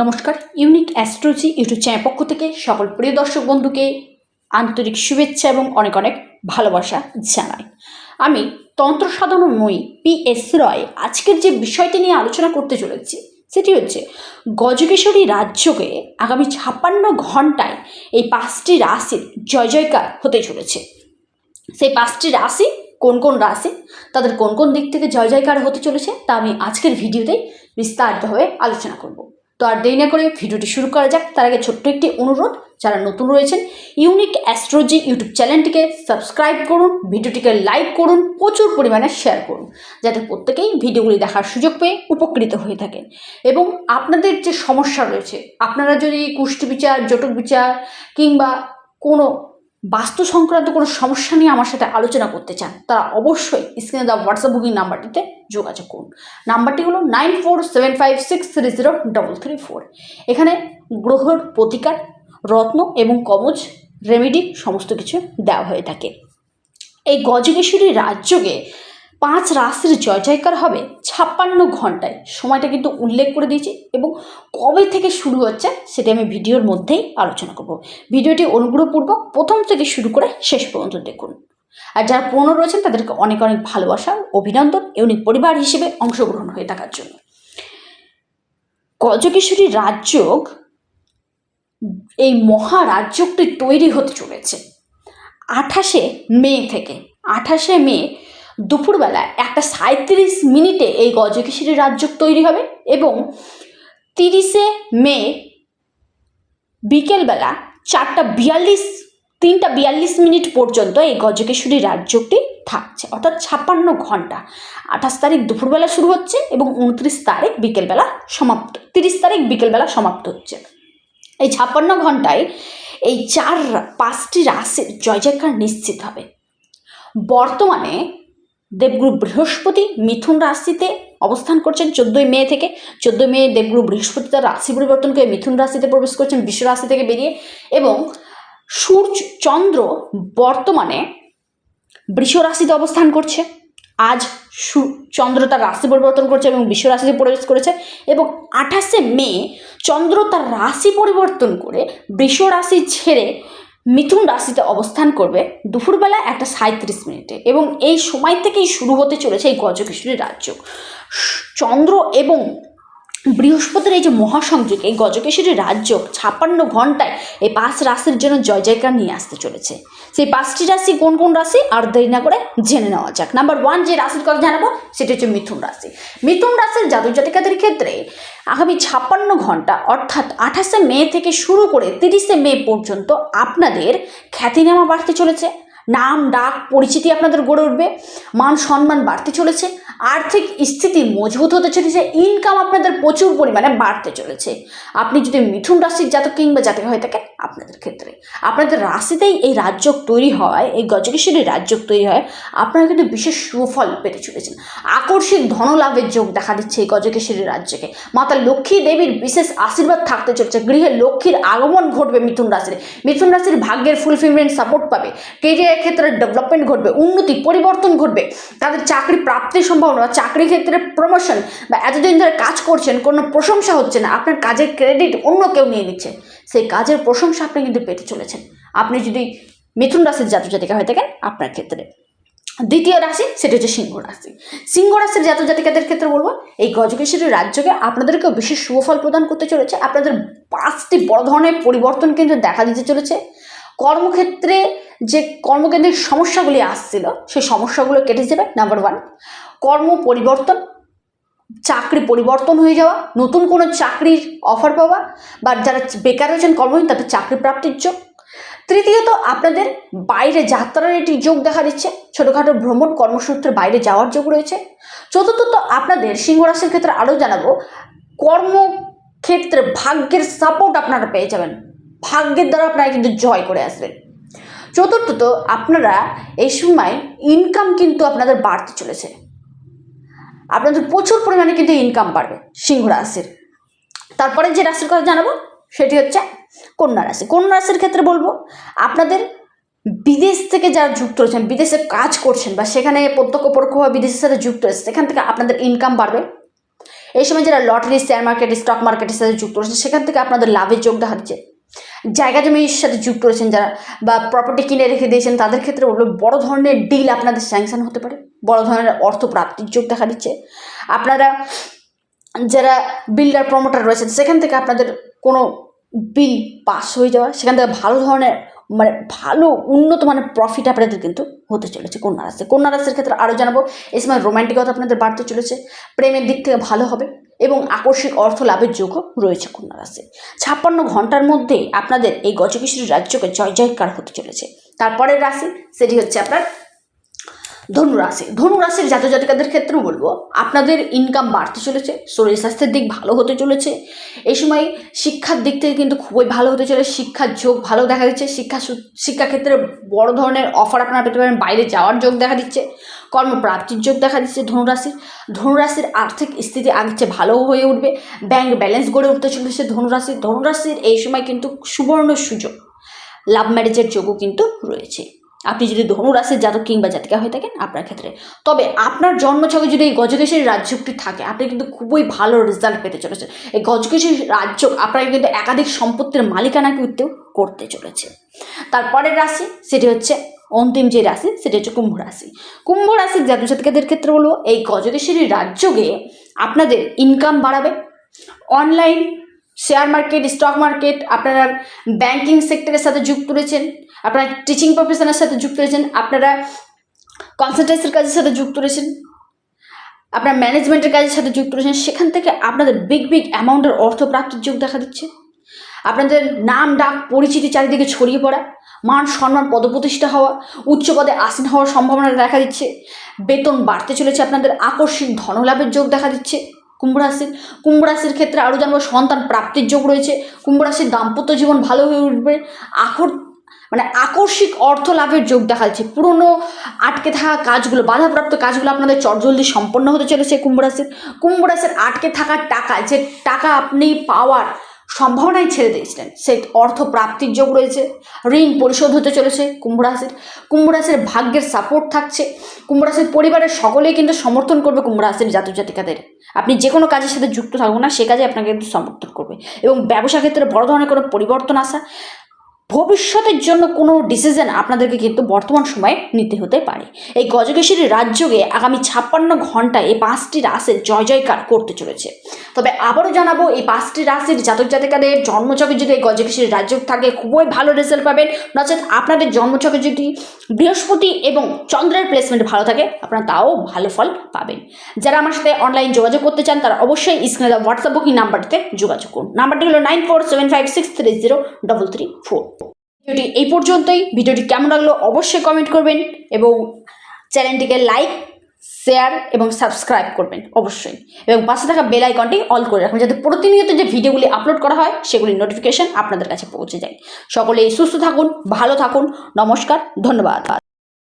নমস্কার unique astrology YouTube channel পক্ষ থেকে সকল প্রিয় দর্শক বন্ধুকে আন্তরিক শুভেচ্ছা এবং অনেক অনেক ভালোবাসা জানাই। আমি তন্ত্র সাধনা নই পি এস রয়, আজকের যে বিষয়টি নিয়ে আলোচনা করতে চলেছি, সেটি হচ্ছে গজকেশ্বরী রাজ্যকে আগামী ছাপ্পান্ন ঘন্টায় এই পাঁচটি রাশির জয় জয়কার হতে চলেছে। সেই পাঁচটি রাশি কোন কোন রাশি, তাদের কোন কোন দিক থেকে জয় জয়কার হতে চলেছে, তা আমি আজকের ভিডিওতেই বিস্তারিতভাবে আলোচনা করব। আর দেরি না করে ভিডিওটি শুরু করা যাক। তার আগে ছোট্ট একটি অনুরোধ, যারা নতুন রয়েছেন, ইউনিক অ্যাস্ট্রোলজি ইউটিউব চ্যানেলটিকে সাবস্ক্রাইব করুন, ভিডিওটিকে লাইক করুন, প্রচুর পরিমাণে শেয়ার করুন, যাতে প্রত্যেকেই ভিডিওগুলি দেখার সুযোগ পেয়ে উপকৃত হয়ে থাকেন। এবং আপনাদের যে সমস্যা রয়েছে, আপনারা যদি কুষ্ঠ বিচার জটক বিচার কিংবা কোনো বাস্তু সংক্রান্ত কোনো সমস্যা নিয়ে আমার সাথে আলোচনা করতে চান, তারা অবশ্যই স্ক্রিনে দেওয়া হোয়াটসঅ্যাপ বুকিং নাম্বারটিতে যোগাযোগ করুন। নাম্বারটি হলো nine four seven five six three zero double three four এখানে গ্রহর প্রতিকার, রত্ন এবং কবচ রেমেডি সমস্ত কিছু দেওয়া হয়ে থাকে। এই গজকেশ্বরী রাজ্যকে পাঁচ রাশির জয় জয়কার হবে ছাপ্পান্ন ঘন্টায়। সময়টা কিন্তু উল্লেখ করে দিয়েছি এবং কবে থেকে শুরু হচ্ছে সেটা আমি ভিডিওর মধ্যেই আলোচনা করব। ভিডিওটি অনুগ্রহপূর্বক প্রথম থেকে শুরু করে শেষ পর্যন্ত দেখুন। আর যারা পুরনো রয়েছেন, তাদেরকে অনেক অনেক ভালোবাসা, অভিনন্দন, ইউনিক পরিবার হিসেবে অংশগ্রহণ হয়ে থাকার জন্য। গজকেশ্বরী রাজযোগ, এই মহারাজ্যটি তৈরি হতে চলেছে। আঠাশে মে থেকে, আঠাশে মে দুপুরবেলা একটা সাঁত্রিশ মিনিটে এই গজকেশরী রাজ্য তৈরি হবে এবং তিরিশে মে বিকেলবেলা চারটা বিয়াল্লিশ, তিনটা বিয়াল্লিশ মিনিট পর্যন্ত এই গজকেশ্বরী রাজ্যটি থাকছে। অর্থাৎ ছাপ্পান্ন ঘণ্টা। আঠাশ তারিখ দুপুরবেলা শুরু হচ্ছে এবং উনত্রিশ তারিখ বিকেলবেলা সমাপ্ত, তিরিশ তারিখ বিকেলবেলা সমাপ্ত হচ্ছে। এই ছাপ্পান্ন ঘন্টায় এই চার পাঁচটি রাশির জয় জয়কার নিশ্চিত হবে। বর্তমানে দেবগুরু বৃহস্পতি মিথুন রাশিতে অবস্থান করছেন চোদ্দোই মে থেকে। চোদ্দোই মে দেবগুরু বৃহস্পতি তার রাশি পরিবর্তন করে মিথুন রাশিতে প্রবেশ করছেন, বিশ্ব রাশি থেকে বেরিয়ে এবং সূর্য, চন্দ্র বর্তমানে বৃষ রাশিতে অবস্থান করছে। আজ চন্দ্র তার রাশি পরিবর্তন করছে এবং বিশ্ব রাশিতে প্রবেশ করেছে এবং আঠাশে মে চন্দ্র তার রাশি পরিবর্তন করে বৃষ রাশি ছেড়ে মিথুন রাশিতে অবস্থান করবে দুপুরবেলা একটা সাঁত্রিশ মিনিটে এবং এই সময় থেকেই শুরু হতে চলেছে এই গজকিশোরী রাজ্য চন্দ্র এবং বৃহস্পতির এই যে মহাসংযোগ, এই গজকেশ্বরী রাজ্য ছাপ্পান্ন ঘন্টায় এই পাঁচ রাশির জন্য জয় জয়কার নিয়ে আসতে চলেছে। সেই পাঁচটি রাশি কোন কোন রাশি? আর দেরি না করে জেনে নেওয়া যাক। নাম্বার ওয়ান যে রাশির কথা জানাব, সেটা হচ্ছে মিথুন রাশি। মিথুন রাশির জাতক জাতিকাদের ক্ষেত্রে আগামী ছাপ্পান্ন ঘণ্টা, অর্থাৎ আঠাশে মে থেকে শুরু করে তিরিশে মে পর্যন্ত আপনাদের খ্যাতিনামা বাড়তে চলেছে। নাম, ডাক, পরিচিতি আপনাদের গড়ে উঠবে, মান, সম্মান বাড়তে চলেছে, আর্থিক স্থিতি মজবুত হতে চলেছে ইনকাম আপনাদের প্রচুর পরিমাণে বাড়তে চলেছে। আপনি যদি মিথুন রাশির জাতক কিংবা জাতক হয়ে থাকেন আপনাদের ক্ষেত্রে। আপনাদের রাশিতেই এই রাজ্য তৈরি হয়, এই গজকেশ্বরী রাজ্য তৈরি হয়, আপনারা কিন্তু বিশেষ সুফল পেতে চলেছেন। আকর্ষিক ধনলাভের যোগ দেখা দিচ্ছে এই গজকেশ্বরী রাজ্যকে। মাতা লক্ষ্মী দেবীর বিশেষ আশীর্বাদ থাকতে চলেছে। গৃহে লক্ষ্মীর আগমন ঘটবে মিথুন রাশির মিথুন রাশির ভাগ্যের ফুলফিলমেন্ট সাপোর্ট পাবে। কেরিয়ারের ক্ষেত্রে ডেভেলপমেন্ট ঘটবে, উন্নতি, পরিবর্তন ঘটবে, তাদের চাকরি প্রাপ্তির সম্ভাবনা বা চাকরি ক্ষেত্রে প্রমোশন বা এতদিন ধরে কাজ করছেন, কোনো প্রশংসা হচ্ছে না, আপনার কাজের ক্রেডিট অন্য কেউ নিয়ে নিচ্ছে, সেই কাজের প্রশংসা আপনি কিন্তু পেতে চলেছেন। আপনি যদি মিথুন রাশির জাতক জাতিকা হয়ে থাকেন আপনার ক্ষেত্রে। দ্বিতীয় রাশি সেটা হচ্ছে সিংহ রাশি। সিংহ রাশির জাতক জাতিকাদের ক্ষেত্রে বলব, এই গজকেশ্বরী রাজ্যকে আপনাদেরকেও বিশেষ সুফল প্রদান করতে চলেছে, আপনাদের পাঁচটি বড় ধরনের পরিবর্তন কিন্তু দেখা দিতে চলেছে। কর্মক্ষেত্রে যে কর্মকেন্দ্রিক সমস্যাগুলি আসছিল, সেই সমস্যাগুলো কেটে যাবে। নাম্বার ওয়ান কর্ম পরিবর্তন, চাকরি পরিবর্তন হয়ে যাওয়া, নতুন কোনো চাকরির অফার পাওয়া, বা যারা বেকার রয়েছেন কর্মহীন তাদের চাকরি প্রাপ্তির যোগ। তৃতীয়ত, আপনাদের বাইরে যাত্রার একটি যোগ দেখা দিচ্ছে, ছোটোখাটো ভ্রমণ কর্মসূত্রে বাইরে যাওয়ার যোগ রয়েছে। চতুর্থত, আপনাদের সিংহ রাশির ক্ষেত্রে আরও জানাব কর্মক্ষেত্রে ভাগ্যের সাপোর্ট আপনারা পেয়ে যাবেন। ভাগ্যের দ্বারা আপনারা কিন্তু জয় করে আসবেন। চতুর্থত, আপনারা এই সময় ইনকাম কিন্তু আপনাদের বাড়তে চলেছে। আপনাদের প্রচুর পরিমাণে কিন্তু ইনকাম বাড়বে সিংহ রাশির। তারপরে যে রাশির কথা জানাব, সেটি হচ্ছে কন্যা রাশি। কন্যা রাশির ক্ষেত্রে বলব, আপনাদের বিদেশ থেকে যারা যুক্ত রয়েছেন, বিদেশে কাজ করছেন বা সেখানে প্রত্যক্ষ পরোক্ষভাবে বিদেশের সাথে যুক্ত রয়েছে সেখান থেকে আপনাদের ইনকাম বাড়বে। এই সময় যারা লটারি শেয়ার মার্কেট স্টক মার্কেটের সাথে যুক্ত রয়েছে সেখান থেকে আপনাদের লাভের যোগ দেখা দিচ্ছে জায়গা জমির সাথে যুক্ত রয়েছেন যারা বা প্রপার্টি কিনে রেখে দিয়েছেন, তাদের ক্ষেত্রে ওগুলো বড় ধরনের ডিল আপনাদের স্যাংশন হতে পারে। বড় ধরনের অর্থ প্রাপ্তির যোগ দেখা দিচ্ছে। আপনারা যারা বিল্ডার প্রমোটার রয়েছেন, সেখান থেকে আপনাদের কোনো বিল পাস হয়ে যাওয়া, সেখান থেকে ভালো ধরনের মানে ভালো, উন্নত মানের প্রফিট আপনাদের কিন্তু হতে চলেছে কন্যা রাশি কন্যা রাশির ক্ষেত্রে আরও জানাব এই সময় রোম্যান্টিকতা আপনাদের বাড়তে চলেছে, প্রেমের দিক থেকে ভালো হবে এবং আকস্মিক অর্থ লাভের যোগও রয়েছে কন্যা রাশি ছাপ্পান্ন ঘণ্টার মধ্যে আপনাদের এই গজকিশোরী রাজ্যকে জয় জয়কার হতে চলেছে। তারপরের রাশি, সেটি হচ্ছে আপনার ধনুরাশি। ধনুরাশির জাতক জাতিকাদের ক্ষেত্রেও বলব, আপনাদের ইনকাম বাড়তে চলেছে, শরীর স্বাস্থ্যের দিক ভালো হতে চলেছে। এই সময় শিক্ষার দিক থেকে কিন্তু খুবই ভালো হতে চলেছে, শিক্ষার যোগ ভালো দেখা দিচ্ছে, শিক্ষা শিক্ষাক্ষেত্রে বড় ধরনের অফার আপনারা পেতে পারেন, বাইরে যাওয়ার যোগ দেখা দিচ্ছে, কর্মপ্রাপ্তির যোগ দেখা দিচ্ছে ধনুরাশির। ধনুরাশির আর্থিক স্থিতি আগের চেয়ে ভালো হয়ে উঠবে ব্যাংক ব্যালেন্স গড়ে উঠতে চলেছে ধনুরাশির ধনুরাশির এই সময় কিন্তু সুবর্ণ সুযোগ লাভ ম্যারেজের যোগও কিন্তু রয়েছে। আপনি যদি ধনুরাশির জাতক কিংবা জাতিকা হয়ে থাকেন আপনার ক্ষেত্রে। তবে আপনার জন্মছকে যদি এই গজকেশের রাজ্যটি থাকে, আপনি কিন্তু খুবই ভালো রেজাল্ট পেতে চলেছেন। এই গজকেশের রাজ্য আপনাকে কিন্তু একাধিক সম্পত্তির মালিকানা কিন্তু করতে চলেছে। তারপরের রাশি, সেটি হচ্ছে অন্তিম যে রাশি, সেটি হচ্ছে কুম্ভ রাশি। কুম্ভ রাশির জাতক জাতিকাদের ক্ষেত্রে বলব, এই গজকেশ্বরী রাজ্যকে আপনাদের ইনকাম বাড়াবে। Online share market, stock market, আপনারা ব্যাংকিং সেক্টরের সাথে যুক্ত রয়েছেন, আপনারা টিচিং প্রফেশনের সাথে যুক্ত রয়েছেন, আপনারা কনসালটেন্সির কাজের সাথে যুক্ত রয়েছেন, আপনার ম্যানেজমেন্টের কাজের সাথে যুক্ত রয়েছেন, সেখান থেকে আপনাদের বিগ বিগ অ্যামাউন্টের অর্থ প্রাপ্তির যোগ দেখা দিচ্ছে। আপনাদের নাম, ডাক, পরিচিতি চারিদিকে ছড়িয়ে পড়া, মান সম্মান পদপ্রতিষ্ঠা হওয়া উচ্চ পদে আসীন হওয়ার সম্ভাবনা দেখা দিচ্ছে, বেতন বাড়তে চলেছে আপনাদের আকস্মিক ধনলাভের যোগ দেখা দিচ্ছে কুম্ভ রাশির কুম্ভ রাশির ক্ষেত্রে আরও জানব সন্তান প্রাপ্তির যোগ রয়েছে কুম্ভ রাশির দাম্পত্য জীবন ভালো হয়ে উঠবে, আকর মানে আকস্মিক অর্থ লাভের যোগ দেখাচ্ছে। পুরনো আটকে থাকা কাজগুলো, বাধাপ্রাপ্ত কাজগুলো আপনাদের চটজলদি সম্পন্ন হতে চলেছে কুম্ভ রাশির কুম্ভ রাশির আটকে থাকা টাকা, যে টাকা আপনি পাওয়ার সম্ভাবনায় ছেড়ে দিয়েছিলেন। সেই অর্থ প্রাপ্তির যোগ রয়েছে, ঋণ পরিশোধ হতে চলেছে কুম্ভরাশির কুম্ভরাশের ভাগ্যের সাপোর্ট থাকছে। কুম্ভরাশির পরিবারের সকলেই কিন্তু সমর্থন করবে কুম্ভরাশির জাতক জাতিকাদের। আপনি যে কোনো কাজের সাথে যুক্ত থাকুন না, সে কাজে আপনাকে কিন্তু সমর্থন করবে। এবং ব্যবসা ক্ষেত্রে বড় ধরনের কোনো পরিবর্তন আসা ভবিষ্যতের জন্য কোনো ডিসিশন আপনাদেরকে কিন্তু বর্তমান সময়ে নিতে হতে পারে। এই গজকেশ্বরী রাজ্যকে আগামী ছাপ্পান্ন ঘন্টায় এই পাঁচটি রাশির জয় জয়কার করতে চলেছে। তবে আবারও জানাব, এই পাঁচটি রাশির জাতক জাতিকাদের জন্মচকে যদি এই গজকেশ্বরী রাজ্য থাকে খুবই ভালো রেজাল্ট পাবেন। নচেত আপনাদের জন্মচকে যদি বৃহস্পতি এবং চন্দ্রের প্লেসমেন্ট ভালো থাকে, আপনারা তাও ভালো ফল পাবেন। যারা আমার সাথে অনলাইন যোগাযোগ করতে চান, তারা অবশ্যই স্ক্রিনে হোয়াটসঅ্যাপ বুকিং নাম্বারটিতে যোগাযোগ করুন। নাম্বারটি হলো nine four seven five six three zero double three four ভিডিওটি এই পর্যন্তই। ভিডিওটি কেমন লাগল অবশ্যই কমেন্ট করবেন এবং চ্যানেলটিকে লাইক শেয়ার এবং সাবস্ক্রাইব করবেন অবশ্যই। এবং পাশে থাকা বেল আইকনটি অল করে রাখবেন যাতে প্রতিনিয়ত যে ভিডিওগুলি আপলোড করা হয় সেগুলির নোটিফিকেশান আপনাদের কাছে পৌঁছে যায়। সকলেই সুস্থ থাকুন, ভালো থাকুন, নমস্কার, ধন্যবাদ।